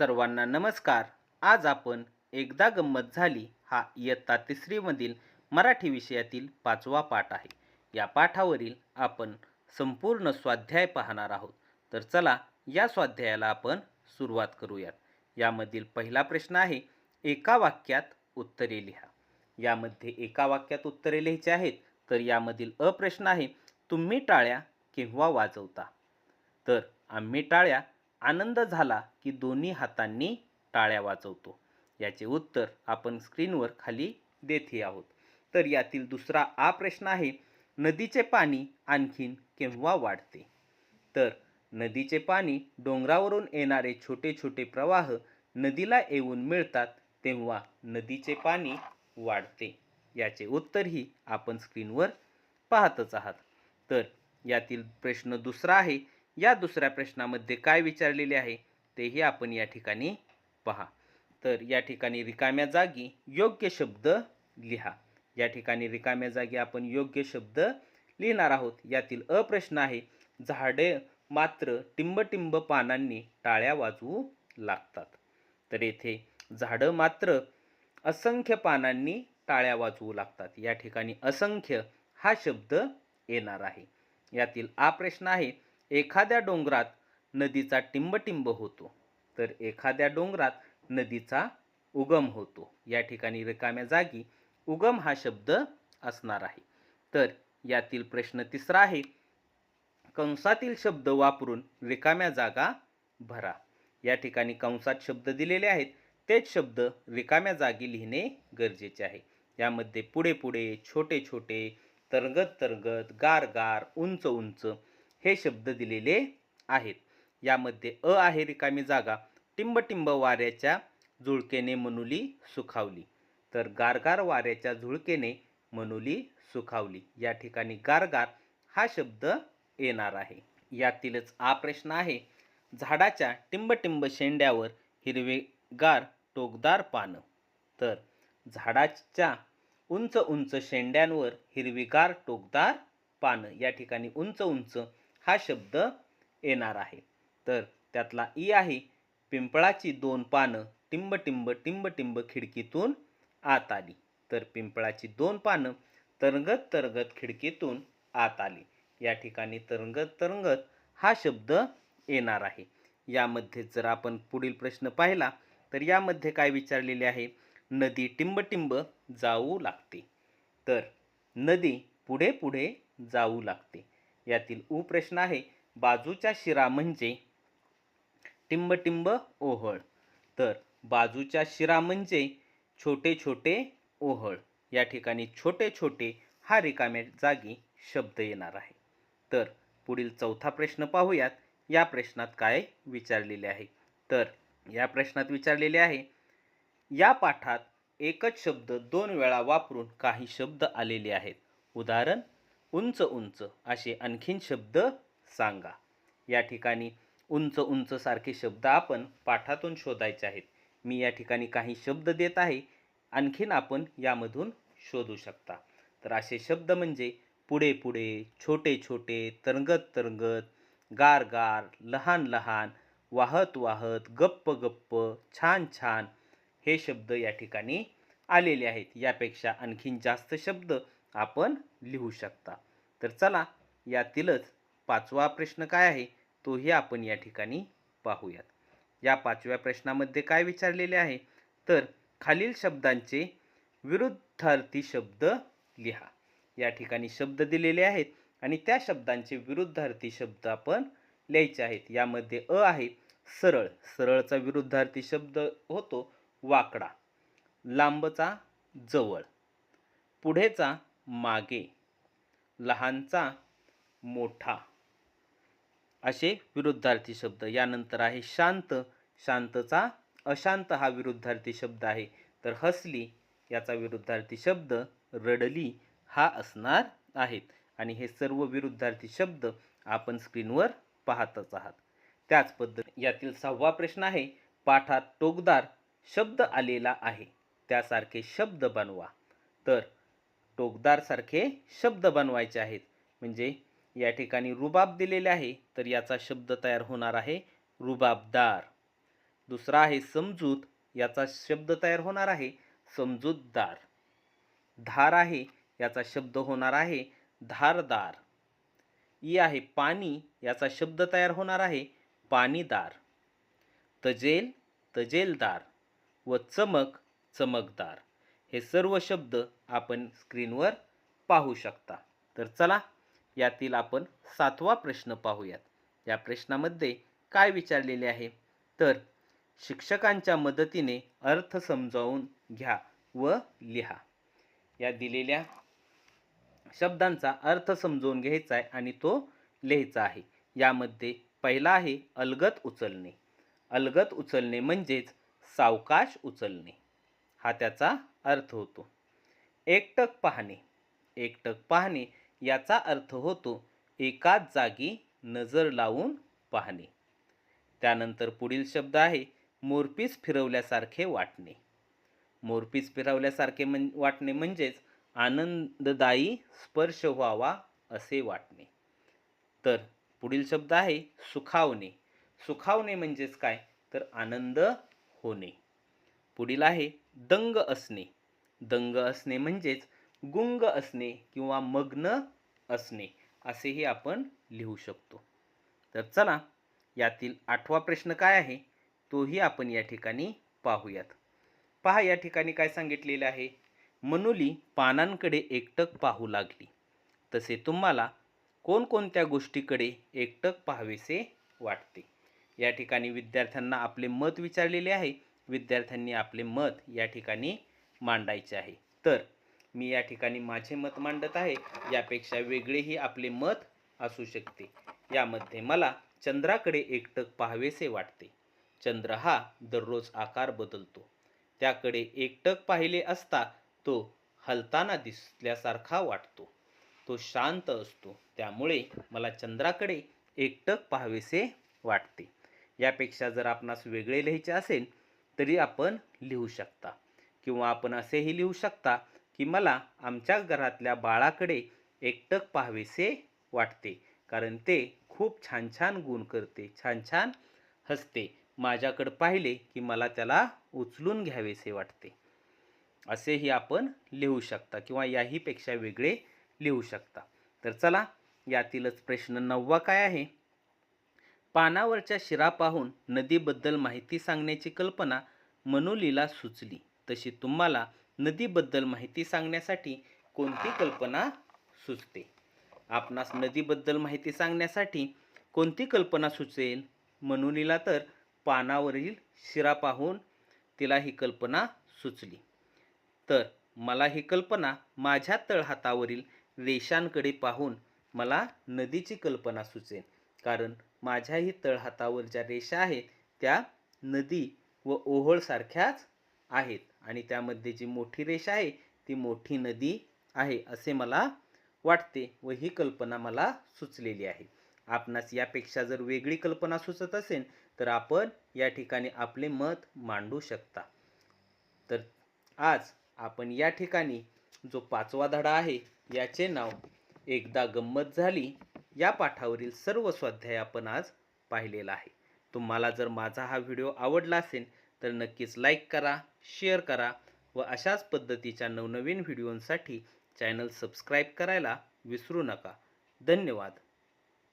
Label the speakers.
Speaker 1: सर्वांना नमस्कार. आज आपण एकदा गंमत झाली हा इयत्ता तिसरीमधील मराठी विषयातील पाचवा पाठ आहे. या पाठावरील आपण संपूर्ण स्वाध्याय पाहणार आहोत. तर चला या स्वाध्यायाला आपण सुरुवात करूयात. यामधील पहिला प्रश्न आहे एका वाक्यात उत्तरे लिहा. यामध्ये एका वाक्यात उत्तरे लिहायची आहेत तर यामधील अप्रश्न आहे तुम्ही टाळ्या केव्हा वाजवता? तर आम्ही टाळ्या आनंद झाला की दोन्ही हातांनी टाळ्या वाजवतो. याचे उत्तर आपण स्क्रीनवर खाली देते आहोत. तर यातील दुसरा आ प्रश्न आहे नदीचे पाणी आणखीन केव्हा वाढते? तर नदीचे पाणी डोंगरावरून येणारे छोटे छोटे प्रवाह नदीला येऊन मिळतात तेव्हा नदीचे पाणी वाढते. याचे उत्तरही आपण स्क्रीनवर पाहतच आहात. तर यातील प्रश्न दुसरा आहे या दुसऱ्या प्रश्नामध्ये काय विचारलेले आहे तेही आपण या ठिकाणी पहा. तर या ठिकाणी रिकाम्या जागी योग्य शब्द लिहा. या ठिकाणी रिकाम्या जागी आपण योग्य शब्द लिहिणार आहोत. यातील अप्रश्न आहे झाडे मात्र टिंबटिंब पानांनी टाळ्या वाजवू लागतात. तर येथे झाडं मात्र असंख्य पानांनी टाळ्या वाजवू लागतात. या ठिकाणी असंख्य हा शब्द येणार आहे. यातील आ प्रश्न आहे एखाद्या डोंगरात नदीचा टिंबटिंब होतो तर एखाद्या डोंगरात नदीचा उगम होतो. या ठिकाणी रिकाम्या जागी उगम हा शब्द असणार आहे. तर यातील प्रश्न तिसरा आहे कंसातील शब्द वापरून रिकाम्या जागा भरा. या ठिकाणी कंसात शब्द दिलेले आहेत तेच शब्द रिकाम्या जागी लिहिणे गरजेचे आहे. यामध्ये पुढे पुढे छोटे छोटे तरगत तरगत गार गार उंच उंच हे शब्द दिलेले आहेत. यामध्ये अ आहे रिकामी जागा टिंबटिंब वाऱ्याच्या झुळकेने मनुली सुखावली. तर गारगार वाऱ्याच्या झुळकेने मनुली सुखावली. या ठिकाणी गारगार हा शब्द येणार आहे. यातीलच आ प्रश्न आहे. झाडाच्या टिंबटिंब शेंड्यावर हिरवेगार टोकदार पानं. तर झाडाच्या उंच उंच शेंड्यांवर हिरवीगार टोकदार पानं. या ठिकाणी उंच उंच हा शब्द येणार आहे. तर त्यातला ई आहे पिंपळाची दोन पानं टिंब टिंब टिंब टिंब खिडकीतून आत आली. तर पिंपळाची दोन पानं तरंगत तरंगत खिडकीतून आत आली. या ठिकाणी तरंगत तरंगत हा शब्द येणार आहे. यामध्ये जर आपण पुढील प्रश्न पाहिला तर यामध्ये काय विचारलेले आहे? नदी टिंबटिंब जाऊ लागते. तर नदी पुढे पुढे जाऊ लागते. यातील उ प्रश्न आहे. बाजूच्या शिरा म्हणजे टिंबटिंब ओहळ. तर बाजूच्या शिरा म्हणजे छोटे छोटे ओहळ. या ठिकाणी छोटे छोटे हा रिकाम्या जागी शब्द येणार आहे. तर पुढील चौथा प्रश्न पाहूयात. या प्रश्नात काय विचारलेले आहे? तर या प्रश्नात विचारलेले आहे या पाठात एकच शब्द दोन वेळा वापरून काही शब्द आलेले आहेत. उदाहरण उंच उंच असे आणखीन शब्द सांगा. या ठिकाणी उंच उंच सारखे शब्द आपण पाठातून शोधायचे आहेत. मी या ठिकाणी काही शब्द देत आहे. आणखीन आपण यामधून शोधू शकता. तर असे शब्द म्हणजे पुढे पुढे छोटे छोटे तरंगत तरंगत गार गार लहान लहान वाहत वाहत गप्प गप्प छान छान हे शब्द या ठिकाणी आलेले आहेत. यापेक्षा आणखीन जास्त शब्द आपण लिहू शकता. तर चला यातीलच पाचवा प्रश्न काय आहे तोही आपण या ठिकाणी पाहूयात. या पाचव्या प्रश्नामध्ये काय विचारलेले आहे? तर खालील शब्दांचे विरुद्धार्थी शब्द लिहा. या ठिकाणी शब्द दिलेले आहेत आणि त्या शब्दांचे विरुद्धार्थी शब्द आपण लिहायचे आहेत. यामध्ये अ आहे सरळ. सरळचा विरुद्धार्थी शब्द होतो वाकडा. लांबचा जवळ. पुढेचा मागे. लहानचा मोठा. असे विरुद्धार्थी शब्द. यानंतर आहे शांत. शांतचा अशांत हा विरुद्धार्थी शब्द आहे. तर हसली याचा विरुद्धार्थी शब्द रडली हा असणार आहेत. आणि हे सर्व विरुद्धार्थी शब्द आपण स्क्रीनवर पाहतच आहात. त्याच पद्धत यातील सहावा प्रश्न आहे पाठात टोकदार शब्द आलेला आहे. त्यासारखे शब्द बनवा. तर टोकदारसारखे शब्द बनवायचे आहेत. म्हणजे या ठिकाणी रुबाब दिलेले आहे तर याचा शब्द तयार होणार आहे रुबाबदार. दुसरा आहे समजूत याचा शब्द तयार होणार आहे समजूतदार. धार आहे याचा शब्द होणार आहे धारदार. ई आहे पाणी याचा शब्द तयार होणार आहे पाणीदार. तजेल तजेलदार. व चमक चमकदार. हे सर्व शब्द आपण स्क्रीनवर पाहू शकता. तर चला यातील आपण सातवा प्रश्न पाहूयात. या प्रश्नामध्ये काय विचारलेले आहे? तर शिक्षकांच्या मदतीने अर्थ समजावून घ्या व लिहा. या दिलेल्या शब्दांचा अर्थ समजवून घ्यायचा आहे आणि तो लिहायचा आहे. यामध्ये पहिला आहे अलगत उचलणे. अलगत उचलणे म्हणजेच सावकाश उचलणे. हा त्याचा अर्थ होतो. एकटक पाहणे. एकटक पाहणे याचा अर्थ होतो एकाच जागी नजर लावून पाहणे. त्यानंतर पुढील शब्द आहे मोरपीस फिरवल्यासारखे वाटणे. मोरपीस फिरवल्यासारखे म्हण वाटणे म्हणजेच आनंददायी स्पर्श व्हावा असे वाटणे. तर पुढील शब्द आहे सुखावणे. सुखावणे म्हणजेच काय? तर आनंद होणे. पुढील आहे दंग असणे. दंग असणे म्हणजेच गुंग असणे किंवा मग्न असणे असेही आपण लिहू शकतो. तर चला यातील आठवा प्रश्न काय आहे? तोही आपण या ठिकाणी पाहूयात. पहा या ठिकाणी काय सांगितलेले आहे? मनुली पानांकडे एकटक पाहू लागली. तसे तुम्हाला कोणकोणत्या गोष्टीकडे एकटक पाहावेसे वाटते? या ठिकाणी विद्यार्थ्यांना आपले मत विचारलेले आहे. विद्यार्थ्यांनी आपले मत या ठिकाणी मांडायचे आहे. तर मी या ठिकाणी माझे मत मांडत आहे यापेक्षा वेगळेही आपले मत असू शकते. यामध्ये मला चंद्राकडे एकटक पाहावेसे वाटते. चंद्र हा दररोज आकार बदलतो. त्याकडे एकटक पाहिले असता तो हलताना दिसल्यासारखा वाटतो. तो शांत असतो. त्यामुळे मला चंद्राकडे एकटक पाहावेसे वाटते. यापेक्षा जर आपणास वेगळे लिहायचे असेल तरी आपण लिहू शकता. किंवा आपण असेही लिहू शकता की मला आमच्या घरातल्या बाळाकडे एकटक पाहावेसे वाटते. कारण ते खूप छान छान गुण करते छान छान हसते. माझ्याकडं पाहिले की मला त्याला उचलून घ्यावेसे वाटते. असेही आपण लिहू शकता किंवा याहीपेक्षा वेगळे लिहू शकता. तर चला यातीलच प्रश्न नववा काय आहे? पानावरच्या शिरा पाहून नदीबद्दल माहिती सांगण्याची कल्पना मनुलीला सुचली. तशी तुम्हाला नदीबद्दल माहिती सांगण्यासाठी कोणती कल्पना सुचते? आपणास नदीबद्दल माहिती सांगण्यासाठी कोणती कल्पना सुचेल? मनुलीला तर पानावरील शिरा पाहून तिला ही कल्पना सुचली. तर मला ही कल्पना माझ्या तळहातावरील रेषांकडे पाहून मला नदीची कल्पना सुचेल. कारण माझ्याही तळहातावर ज्या रेषा आहेत त्या नदी व ओहोळसारख्याच आहेत. आणि त्यामध्ये जी मोठी रेषा आहे ती मोठी नदी आहे असे मला वाटते व ही कल्पना मला सुचलेली आहे. आपणास यापेक्षा जर वेगळी कल्पना सुचत असेल तर आपण या ठिकाणी आपले मत मांडू शकता. तर आज आपण या ठिकाणी जो पाचवा धडा आहे याचे नाव एकदा गंमत झाली या पाठावरील सर्व स्वाध्याय आपण आज पाहिलेला आहे. तुम्हाला जर माझा हा व्हिडिओ आवडला असेल तर नक्कीच लाईक करा शेअर करा व अशाच पद्धतीच्या नवनवीन व्हिडिओंसाठी चॅनल सबस्क्राईब करायला विसरू नका. धन्यवाद.